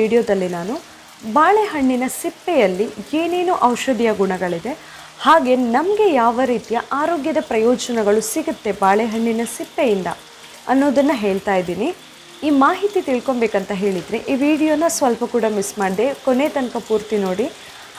ವಿಡಿಯೋದಲ್ಲಿ ನಾನು ಬಾಳೆಹಣ್ಣಿನ ಸಿಪ್ಪೆಯಲ್ಲಿ ಏನೇನು ಔಷಧಿಯ ಗುಣಗಳಿದೆ, ಹಾಗೆ ನಮಗೆ ಯಾವ ರೀತಿಯ ಆರೋಗ್ಯದ ಪ್ರಯೋಜನಗಳು ಸಿಗುತ್ತೆ ಬಾಳೆಹಣ್ಣಿನ ಸಿಪ್ಪೆಯಿಂದ ಅನ್ನೋದನ್ನು ಹೇಳ್ತಾ ಇದ್ದೀನಿ. ಈ ಮಾಹಿತಿ ತಿಳ್ಕೊಬೇಕಂತ ಹೇಳಿದರೆ ಈ ವಿಡಿಯೋನ ಸ್ವಲ್ಪ ಕೂಡ ಮಿಸ್ ಮಾಡಿದೆ ಕೊನೆ ತನಕ ಪೂರ್ತಿ ನೋಡಿ.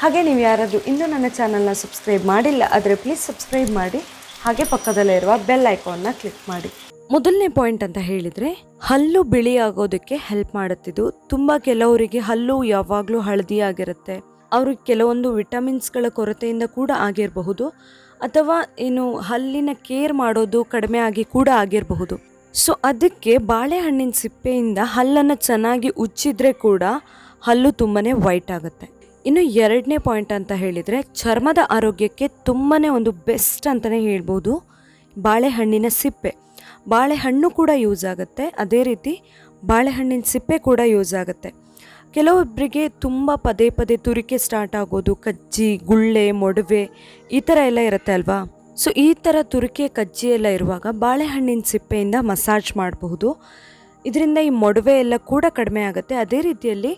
ಹಾಗೆ ನೀವು ಯಾರಾದರೂ ಇನ್ನೂ ನನ್ನ ಚಾನಲ್ನ ಸಬ್ಸ್ಕ್ರೈಬ್ ಮಾಡಿಲ್ಲ ಆದರೆ ಪ್ಲೀಸ್ ಸಬ್ಸ್ಕ್ರೈಬ್ ಮಾಡಿ. ಹಾಗೆ ಪಕ್ಕದಲ್ಲೇ ಇರುವ ಬೆಲ್ ಐಕಾನನ್ನ ಕ್ಲಿಕ್ ಮಾಡಿ. ಮೊದಲನೇ ಪಾಯಿಂಟ್ ಅಂತ ಹೇಳಿದರೆ, ಹಲ್ಲು ಬಿಳಿ ಆಗೋದಕ್ಕೆ ಹೆಲ್ಪ್ ಮಾಡುತ್ತಿದ್ದು, ತುಂಬ ಕೆಲವರಿಗೆ ಹಲ್ಲು ಯಾವಾಗಲೂ ಹಳದಿ ಆಗಿರುತ್ತೆ ಅವ್ರಿಗೆ ಕೆಲವೊಂದು ವಿಟಮಿನ್ಸ್ಗಳ ಕೊರತೆಯಿಂದ ಕೂಡ ಆಗಿರಬಹುದು, ಅಥವಾ ಏನು ಹಲ್ಲಿನ ಕೇರ್ ಮಾಡೋದು ಕಡಿಮೆ ಆಗಿ ಕೂಡ ಆಗಿರಬಹುದು. ಸೊ ಅದಕ್ಕೆ ಬಾಳೆಹಣ್ಣಿನ ಸಿಪ್ಪೆಯಿಂದ ಹಲ್ಲನ್ನು ಚೆನ್ನಾಗಿ ಉಜ್ಜಿದ್ರೆ ಕೂಡ ಹಲ್ಲು ತುಂಬಾ ವೈಟ್ ಆಗುತ್ತೆ. ಇನ್ನು ಎರಡನೇ ಪಾಯಿಂಟ್ ಅಂತ ಹೇಳಿದರೆ, ಚರ್ಮದ ಆರೋಗ್ಯಕ್ಕೆ ತುಂಬಾ ಒಂದು ಬೆಸ್ಟ್ ಅಂತಲೇ ಹೇಳ್ಬೋದು, ಬಾಳೆಹಣ್ಣಿನ ಸಿಪ್ಪೆ. ಬಾಳೆಹಣ್ಣು ಕೂಡ ಯೂಸ್ ಆಗುತ್ತೆ. ಅದೇ ರೀತಿ ಬಾಳೆಹಣ್ಣಿನ ಸಿಪ್ಪೆ ಕೂಡ ಯೂಸ್ ಆಗುತ್ತೆ. ಕೆಲವೊಬ್ಬರಿಗೆ ತುಂಬ ಪದೇ ಪದೇ ತುರಿಕೆ ಸ್ಟಾರ್ಟ್ ಆಗೋದು, ಕಜ್ಜಿ, ಗುಳ್ಳೆ, ಮೊಡವೆ ಈ ಥರ ಎಲ್ಲ ಇರುತ್ತೆ ಅಲ್ವಾ? ಸೊ ಈ ಥರ ತುರಿಕೆ, ಕಜ್ಜಿ ಎಲ್ಲ ಇರುವಾಗ ಬಾಳೆಹಣ್ಣಿನ ಸಿಪ್ಪೆಯಿಂದ ಮಸಾಜ್ ಮಾಡಬಹುದು. ಇದರಿಂದ ಈ ಮೊಡವೆ ಎಲ್ಲ ಕೂಡ ಕಡಿಮೆ ಆಗುತ್ತೆ. ಅದೇ ರೀತಿಯಲ್ಲಿ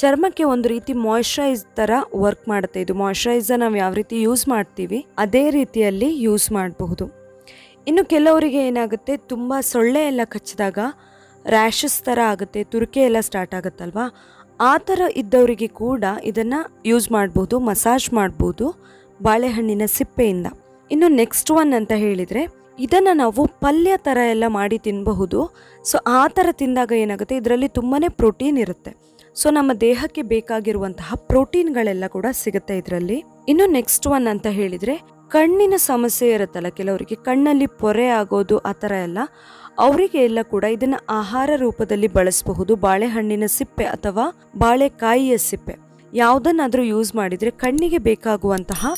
ಚರ್ಮಕ್ಕೆ ಒಂದು ರೀತಿ ಮಾಯಿಶ್ಚರೈಸ್ ಥರ ವರ್ಕ್ ಮಾಡುತ್ತೆ. ಇದು ಮಾಯಶ್ಚರೈಸರ್ ನಾವು ಯಾವ ರೀತಿ ಯೂಸ್ ಮಾಡ್ತೀವಿ, ಅದೇ ರೀತಿಯಲ್ಲಿ ಯೂಸ್ ಮಾಡಬಹುದು. ಇನ್ನು ಕೆಲವರಿಗೆ ಏನಾಗುತ್ತೆ, ತುಂಬ ಸೊಳ್ಳೆ ಎಲ್ಲ ಕಚ್ಚಿದಾಗ ರ್ಯಾಷಸ್ ಥರ ಆಗುತ್ತೆ, ತುರಿಕೆ ಎಲ್ಲ ಸ್ಟಾರ್ಟ್ ಆಗುತ್ತಲ್ವಾ? ಆ ಥರ ಇದ್ದವರಿಗೆ ಕೂಡ ಇದನ್ನು ಯೂಸ್ ಮಾಡ್ಬೋದು ಮಸಾಜ್ ಮಾಡ್ಬೋದು ಬಾಳೆಹಣ್ಣಿನ ಸಿಪ್ಪೆಯಿಂದ. ಇನ್ನು ನೆಕ್ಸ್ಟ್ ಒನ್ ಅಂತ ಹೇಳಿದರೆ, ಇದನ್ನು ನಾವು ಪಲ್ಯ ಥರ ಎಲ್ಲ ಮಾಡಿ ತಿನ್ನಬಹುದು ಸೊ ಆ ಥರ ತಿಂದಾಗ ಏನಾಗುತ್ತೆ, ಇದರಲ್ಲಿ ತುಂಬಾ ಪ್ರೋಟೀನ್ ಇರುತ್ತೆ. ಸೊ ನಮ್ಮ ದೇಹಕ್ಕೆ ಬೇಕಾಗಿರುವಂತಹ ಪ್ರೋಟೀನ್ಗಳೆಲ್ಲ ಕೂಡ ಸಿಗುತ್ತೆ ಇದರಲ್ಲಿ. ಇನ್ನು ನೆಕ್ಸ್ಟ್ ಒನ್ ಅಂತ ಹೇಳಿದರೆ ಕಣ್ಣಿನ ಸಮಸ್ಯೆ ಇರುತ್ತಲ್ಲ, ಕೆಲವರಿಗೆ ಕಣ್ಣಲ್ಲಿ ಪೊರೆ ಆಗೋದು ಆ ಥರ ಎಲ್ಲ, ಅವರಿಗೆ ಎಲ್ಲ ಕೂಡ ಇದನ್ನು ಆಹಾರ ರೂಪದಲ್ಲಿ ಬಳಸಬಹುದು. ಬಾಳೆಹಣ್ಣಿನ ಸಿಪ್ಪೆ ಅಥವಾ ಬಾಳೆಕಾಯಿಯ ಸಿಪ್ಪೆ. ಯಾವುದನ್ನಾದರೂ ಯೂಸ್ ಮಾಡಿದರೆ ಕಣ್ಣಿಗೆ ಬೇಕಾಗುವಂತಹ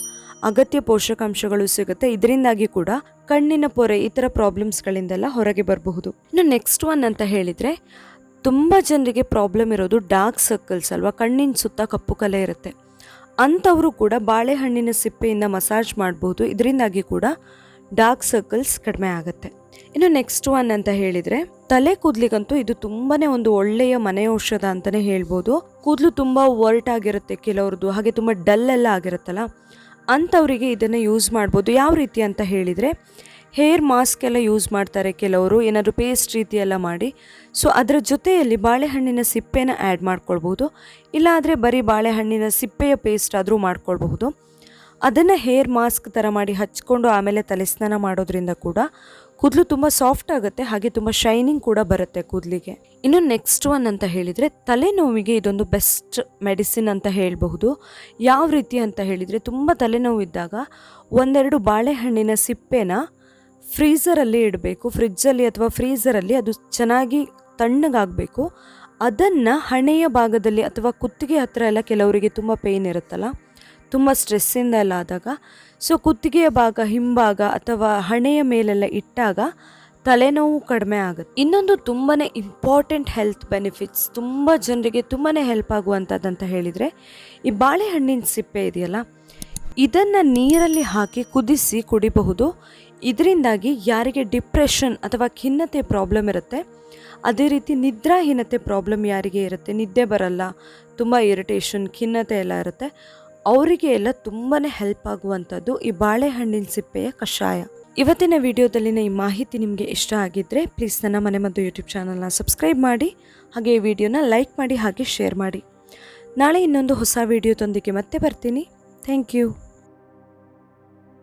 ಅಗತ್ಯ ಪೋಷಕಾಂಶಗಳು ಸಿಗುತ್ತೆ. ಇದರಿಂದಾಗಿ ಕೂಡ ಕಣ್ಣಿನ ಪೊರೆ ಈ ಥರ ಪ್ರಾಬ್ಲಮ್ಸ್ಗಳಿಂದೆಲ್ಲ ಹೊರಗೆ ಬರಬಹುದು. ಇನ್ನು ನೆಕ್ಸ್ಟ್ ಒನ್ ಅಂತ ಹೇಳಿದರೆ, ತುಂಬ ಜನರಿಗೆ ಪ್ರಾಬ್ಲಮ್ ಇರೋದು ಡಾರ್ಕ್ ಸರ್ಕಲ್ಸ್ ಅಲ್ವಾ? ಕಣ್ಣಿನ ಸುತ್ತ ಕಪ್ಪು ಕಲೆ ಇರುತ್ತೆ. ಅಂಥವರು ಕೂಡ ಬಾಳೆಹಣ್ಣಿನ ಸಿಪ್ಪೆಯಿಂದ ಮಸಾಜ್ ಮಾಡ್ಬೋದು. ಇದರಿಂದಾಗಿ ಕೂಡ ಡಾರ್ಕ್ ಸರ್ಕಲ್ಸ್ ಕಡಿಮೆ ಆಗುತ್ತೆ. ಇನ್ನು ನೆಕ್ಸ್ಟ್ ಒನ್ ಅಂತ ಹೇಳಿದರೆ, ತಲೆ ಕೂದಲಿಗಂತೂ ಇದು ತುಂಬಾನೇ ಒಂದು ಒಳ್ಳೆಯ ಮನೆ ಔಷಧ ಅಂತಲೇ ಹೇಳ್ಬೋದು. ಕೂದಲು ತುಂಬ ವರ್ಟ್ ಆಗಿರುತ್ತೆ ಕೆಲವ್ರದ್ದು, ಹಾಗೆ ತುಂಬ ಡಲ್ ಎಲ್ಲ ಆಗಿರುತ್ತಲ್ಲ, ಅಂಥವರಿಗೆ ಇದನ್ನು ಯೂಸ್ ಮಾಡ್ಬೋದು. ಯಾವ ರೀತಿ ಅಂತ ಹೇಳಿದರೆ ಹೇರ್ ಮಾಸ್ಕ್ ಎಲ್ಲ ಯೂಸ್ ಮಾಡ್ತಾರೆ ಕೆಲವರು, ಏನಾದರೂ ಪೇಸ್ಟ್ ರೀತಿ ಎಲ್ಲ ಮಾಡಿ. ಸೊ ಅದರ ಜೊತೆಯಲ್ಲಿ ಬಾಳೆಹಣ್ಣಿನ ಸಿಪ್ಪೆನ ಆ್ಯಡ್ ಮಾಡ್ಕೊಳ್ಬೋದು ಇಲ್ಲಾಂದರೆ ಬರೀ ಬಾಳೆಹಣ್ಣಿನ ಸಿಪ್ಪೆಯ ಪೇಸ್ಟ್ ಆದರೂ ಮಾಡ್ಕೊಳ್ಬಹುದು. ಅದನ್ನು ಹೇರ್ ಮಾಸ್ಕ್ ಥರ ಮಾಡಿ ಹಚ್ಕೊಂಡು ಆಮೇಲೆ ತಲೆ ಸ್ನಾನ ಮಾಡೋದ್ರಿಂದ ಕೂಡ ಕೂದಲು ತುಂಬ ಸಾಫ್ಟ್ ಆಗುತ್ತೆ, ಹಾಗೆ ತುಂಬ ಶೈನಿಂಗ್ ಕೂಡ ಬರುತ್ತೆ ಕೂದಲಿಗೆ. ಇನ್ನು ನೆಕ್ಸ್ಟ್ ಒನ್ ಅಂತ ಹೇಳಿದರೆ ತಲೆನೋವಿಗೆ ಇದೊಂದು ಬೆಸ್ಟ್ ಮೆಡಿಸಿನ್ ಅಂತ ಹೇಳಬಹುದು. ಯಾವ ರೀತಿ ಅಂತ ಹೇಳಿದರೆ ತುಂಬ ತಲೆನೋವು ಇದ್ದಾಗ ಒಂದೆರಡು ಬಾಳೆಹಣ್ಣಿನ ಸಿಪ್ಪೆನ ಫ್ರೀಝರಲ್ಲಿ ಇಡಬೇಕು, ಫ್ರಿಜ್ಜಲ್ಲಿ ಅಥವಾ ಫ್ರೀಝರಲ್ಲಿ ಅದು ಚೆನ್ನಾಗಿ ತಣ್ಣಗಾಗಬೇಕು. ಅದನ್ನು ಹಣೆಯ ಭಾಗದಲ್ಲಿ ಅಥವಾ ಕುತ್ತಿಗೆ ಹತ್ತಿರ ಎಲ್ಲ ಕೆಲವರಿಗೆ ತುಂಬ ಪೇಯ್ನ್ ಇರುತ್ತಲ್ಲ, ತುಂಬ ಸ್ಟ್ರೆಸ್ಸಿಂದ ಎಲ್ಲ ಆದಾಗ. ಸೊ ಕುತ್ತಿಗೆಯ ಭಾಗ ಹಿಂಭಾಗ ಅಥವಾ ಹಣೆಯ ಮೇಲೆಲ್ಲ ಇಟ್ಟಾಗ ತಲೆನೋವು ಕಡಿಮೆ ಆಗುತ್ತೆ. ಇನ್ನೊಂದು ತುಂಬಾ ಇಂಪಾರ್ಟೆಂಟ್ ಹೆಲ್ತ್ ಬೆನಿಫಿಟ್ಸ್ ತುಂಬ ಜನರಿಗೆ ತುಂಬಾ ಹೆಲ್ಪ್ ಆಗುವಂಥದ್ದಂತ ಹೇಳಿದರೆ, ಈ ಬಾಳೆಹಣ್ಣಿನ ಸಿಪ್ಪೆ ಇದೆಯಲ್ಲ, ಇದನ್ನು ನೀರಲ್ಲಿ ಹಾಕಿ ಕುದಿಸಿ ಕುಡಿಬಹುದು. ಇದರಿಂದಾಗಿ ಯಾರಿಗೆ ಡಿಪ್ರೆಷನ್ ಅಥವಾ ಖಿನ್ನತೆ ಪ್ರಾಬ್ಲಮ್ ಇರುತ್ತೆ, ಅದೇ ರೀತಿ ನಿದ್ರಾಹೀನತೆ ಪ್ರಾಬ್ಲಮ್ ಯಾರಿಗೆ ಇರುತ್ತೆ, ನಿದ್ದೆ ಬರಲ್ಲ, ತುಂಬ ಇರಿಟೇಷನ್ ಖಿನ್ನತೆ ಎಲ್ಲ ಇರುತ್ತೆ, ಅವರಿಗೆ ಎಲ್ಲ ತುಂಬಾ ಹೆಲ್ಪ್ ಆಗುವಂಥದ್ದು ಈ ಬಾಳೆಹಣ್ಣಿನ ಸಿಪ್ಪೆಯ ಕಷಾಯ. ಇವತ್ತಿನ ವಿಡಿಯೋದಲ್ಲಿನ ಈ ಮಾಹಿತಿ ನಿಮಗೆ ಇಷ್ಟ ಆಗಿದ್ದರೆ ಪ್ಲೀಸ್ ನನ್ನ ಮನೆ ಮತ್ತು ಯೂಟ್ಯೂಬ್ ಚಾನಲ್ನ ಸಬ್ಸ್ಕ್ರೈಬ್ ಮಾಡಿ, ಹಾಗೆ ಈ ವಿಡಿಯೋನ ಲೈಕ್ ಮಾಡಿ, ಹಾಗೆ ಶೇರ್ ಮಾಡಿ. ನಾಳೆ ಇನ್ನೊಂದು ಹೊಸ ವಿಡಿಯೋದೊಂದಿಗೆ ಮತ್ತೆ ಬರ್ತೀನಿ. Thank you